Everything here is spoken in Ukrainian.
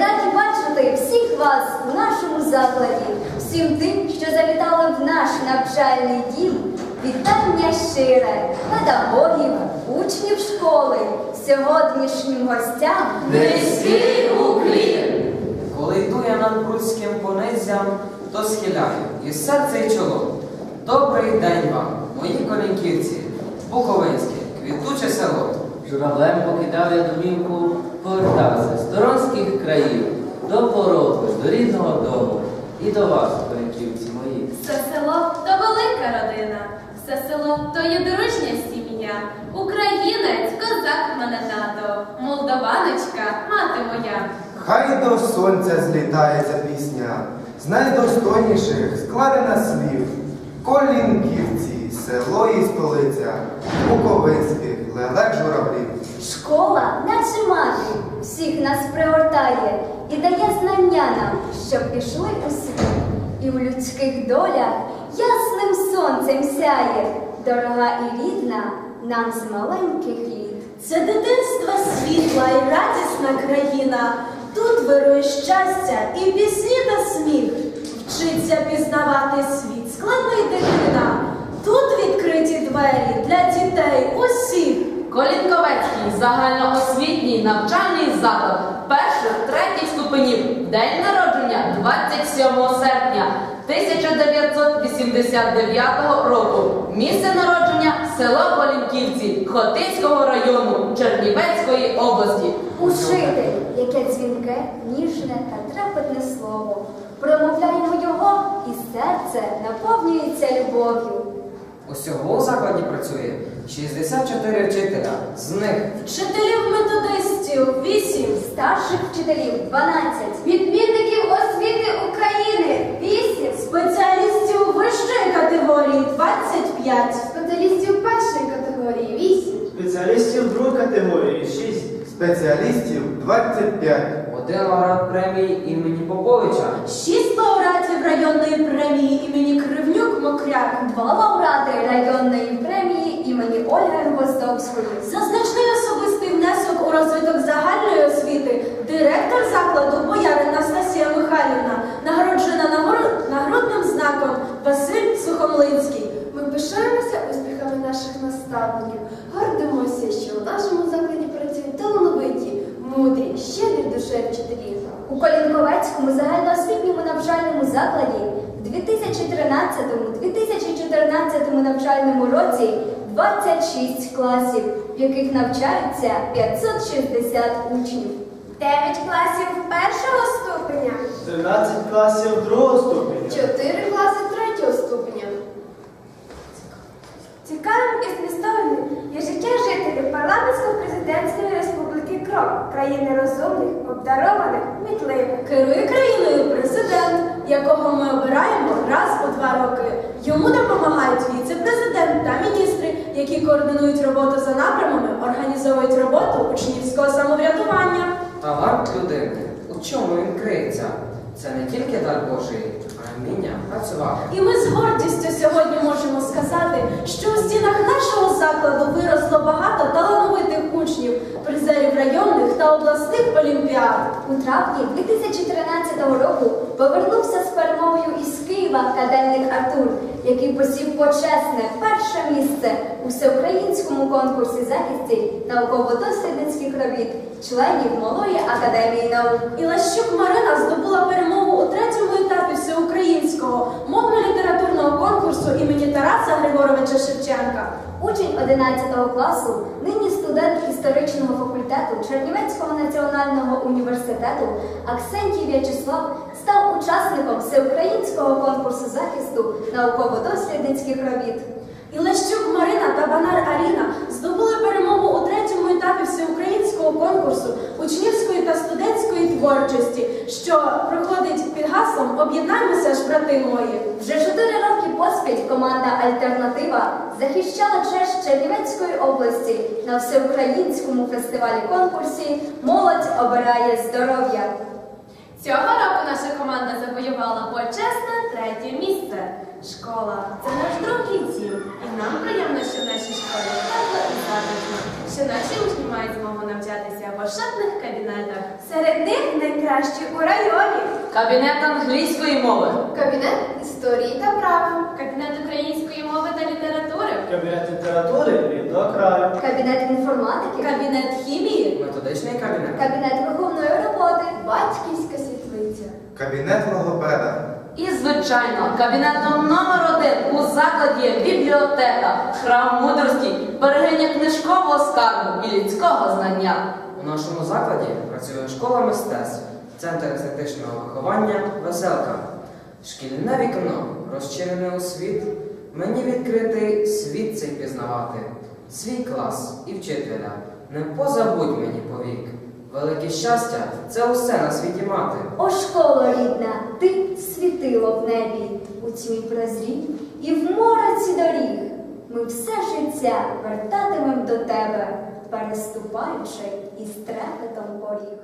раді бачити всіх вас у нашому закладі, всім тим, що завітали в наш навчальний дім. Вітання щире педагогів, учнів школи, сьогоднішнім гостям. Низький уклін! Коли йду я над прудським понизям, то схиляю і серце і чоло. Добрий день вам, мої колінківці, Буковинське, квітуче село. Журавлем покидав я домівку, повертався з країв, до пороги, до рідного дому і до вас, корінківці мої. Все село то велика родина, все село то є дружня сім'я. Українець, козак мене тато, молдаваночка, мати моя. Хай до сонця злітається пісня, з найдостойніших складена слів. Колінківці, село і столиця, Буковинських, лелек журавлів. Школа, наче мати, всіх нас пригортає і дає знання нам, щоб пішли у світ. І у людських долях ясним сонцем сяє, дорога і рідна нам з маленьких літ. Це дитинства світла і радісна країна. Тут вирує щастя і пісні та сміх. Вчиться пізнавати світ, складний дитина. Тут відкриті двері для дітей усіх. Колінковецький загальноосвітній навчальний заклад перших третіх ступенів. День народження 27 серпня 1989 року. Місце народження село Колінківці Хотинського району Чернівецької області. Учитель, яке дзвінке, ніжне та трепетне слово. Промовляємо його, і серце наповнюється любов'ю. Усього у закладі працює 64 вчителя. З них Вчителів методистів вісім. Старших вчителів 12, відмінників освіти України 8, Спеціалістів вищої категорії 25. спеціалістів першої категорії 8. Спеціалістів другої категорії 6. Спеціалістів 25. Один лауреат премії імені Поповича. Шість лауреатів районної премії імені Кривнюк Мокряк. Два лауреати районної премії імені Ольги Гвоздовської. За значний особистий внесок у розвиток загальної освіти директор закладу боярин Настасія Михайлівна нагороджена нагород- нагрудним знаком Василь Сухомлинський. Ми пишаємося успіхами наших наставників, гордимося, що у нашому У Колінковецькому загальноосвітньому навчальному закладі в 2013-2014 навчальному році 26 класів, в яких навчаються 560 учнів. 9 класів першого ступеня, 13 класів другого ступеня. 4 класи третього ступеня. Цікавим і змістовним є життя Крок, нерозумних, обдарованих, мітливих. Керує країною президент, якого ми обираємо раз у два роки. Йому допомагають віце-президент та міністри, які координують роботу за напрямами, організовують роботу учнівського самоврядування. Талант людини. У чому він криється? Це не тільки дар Божий, а вміння працювати. І ми з гордістю сьогодні можемо сказати, що у стінах нашого закладу виросло багато талановитих учнів, призерів районних та обласних олімпіад. У травні 2013 року повернувся з перемогою із Києва академік Артур, який посів почесне перше місце у всеукраїнському конкурсі захисті науково-дослідницьких робіт членів Малої академії наук. Ілащук Марина здобула перемогу у третьому етапі всеукраїнського мовно-літературного конкурсу імені Тараса Григоровича Шевченка. Учень 11 класу, нині студент історичного факультету Чернівецького національного університету Аксентій В'ячеслав став учасником всеукраїнського конкурсу захисту науково-дослідницьких робіт. Ілащук Марина та Банар Аріна здобули перемогу у третьому етапі всеукраїнського конкурсу учнівської та студентської творчості, що проходить під гаслом Об'єднаймося ж, брати мої. Вже чотири роки поспіль команда Альтернатива захищала честь Чернівецької області на всеукраїнському фестивалі конкурсі Молодь обирає здоров'я. Цього року наша команда завоювала почесне третє місце. Школа це наш другий дім, і нам приємно, що в нашій школі тепло що наші учні мають змогу навчатися в ошатних кабінетах. Серед них найкращі у районі. Кабінет англійської мови. Кабінет історії та права. Кабінет української мови та літератури. Кабінет літератури рідного краю. Кабінет інформатики. Кабінет хімії. Методичний кабінет. Кабінет виховної роботи. Батьківська світлиця. Кабінет логопеда. І, звичайно, кабінетом номер один у закладі бібліотека, храм мудрості, берегиня книжкового скарбу і людського знання. У нашому закладі працює школа мистецтв, центр естетичного виховання, веселка. Шкільне вікно розчинене у світ. Мені відкритий світ цей пізнавати, свій клас і вчителя. Не позабудь мені повік. Велике щастя це усе на світі мати. О, школа рідна, ти світило в небі, у тьмі прозрій і в мороці доріг. Ми все життя вертатимем до тебе, переступаючи із трепетом поріг.